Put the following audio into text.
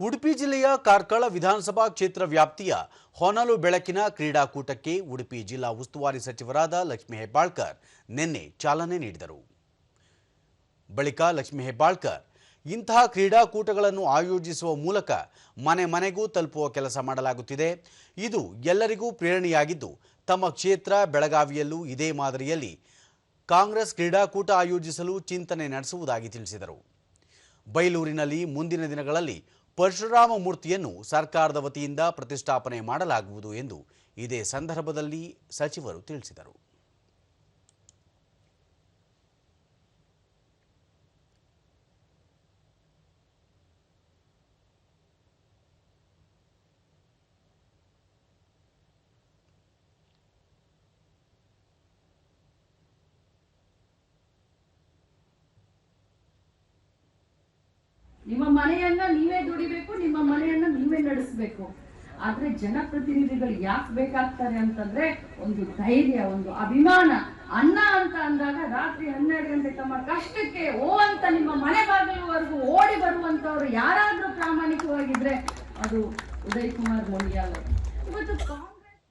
ಉಡುಪಿ ಜಿಲ್ಲೆಯ ಕಾರ್ಕಳ ವಿಧಾನಸಭಾ ಕ್ಷೇತ್ರ ವ್ಯಾಪ್ತಿಯ ಹೊನಲು ಬೆಳಕಿನ ಕ್ರೀಡಾಕೂಟಕ್ಕೆ ಉಡುಪಿ ಜಿಲ್ಲಾ ಉಸ್ತುವಾರಿ ಸಚಿವರಾದ ಲಕ್ಷ್ಮೀ ಹೆಬ್ಬಾಳ್ಕರ್ ನಿನ್ನೆ ಚಾಲನೆ ನೀಡಿದರು. ಬಳಿಕ ಲಕ್ಷ್ಮೀ ಹೆಬ್ಬಾಳ್ಕರ್, ಇಂತಹ ಕ್ರೀಡಾಕೂಟಗಳನ್ನು ಆಯೋಜಿಸುವ ಮೂಲಕ ಮನೆ ಮನೆಗೂ ತಲುಪುವ ಕೆಲಸ ಮಾಡಲಾಗುತ್ತಿದೆ. ಇದು ಎಲ್ಲರಿಗೂ ಪ್ರೇರಣೆಯಾಗಿದ್ದು, ತಮ್ಮ ಕ್ಷೇತ್ರ ಬೆಳಗಾವಿಯಲ್ಲೂ ಇದೇ ಮಾದರಿಯಲ್ಲಿ ಕಾಂಗ್ರೆಸ್ ಕ್ರೀಡಾಕೂಟ ಆಯೋಜಿಸಲು ಚಿಂತನೆ ನಡೆಸುವುದಾಗಿ ತಿಳಿಸಿದರು. ಬೈಲೂರಿನಲ್ಲಿ ಮುಂದಿನ ದಿನಗಳಲ್ಲಿ ಪರಶುರಾಮ ಮೂರ್ತಿಯನ್ನು ಸರ್ಕಾರದ ವತಿಯಿಂದ ಪ್ರತಿಷ್ಠಾಪನೆ ಮಾಡಲಾಗುವುದು ಎಂದು ಇದೇ ಸಂದರ್ಭದಲ್ಲಿ ಸಚಿವರು ತಿಳಿಸಿದರು ನಿಮ್ಮ ಮನೆಯನ್ನ ನೀವೇ ದುಡಿಬೇಕು, ನಿಮ್ಮ ಮನೆಯನ್ನ ನೀವೇ ನಡೆಸಬೇಕು ಆದ್ರೆ ಜನಪ್ರತಿನಿಧಿಗಳು ಯಾಕೆ ಬೇಕಾಗ್ತಾರೆ ಅಂತಂದ್ರೆ ಒಂದು ಧೈರ್ಯ, ಒಂದು ಅಭಿಮಾನ ಅನ್ನ ಅಂತ ಅಂದಾಗ ರಾತ್ರಿ ಹನ್ನೆರಡು ಗಂಟೆ ತಮ್ಮ ಕಷ್ಟಕ್ಕೆ ಓ ಅಂತ ನಿಮ್ಮ ಮನೆ ಬಾಗಿಲುವರೆಗೂ ಓಡಿ ಬರುವಂತವ್ರು ಯಾರಾದ್ರೂ ಪ್ರಾಮಾಣಿಕವಾಗಿದ್ರೆ ಅದು ಉದಯ್ ಕುಮಾರ್ ಮೊಂಡಿಯಾಲ್. ಇವತ್ತು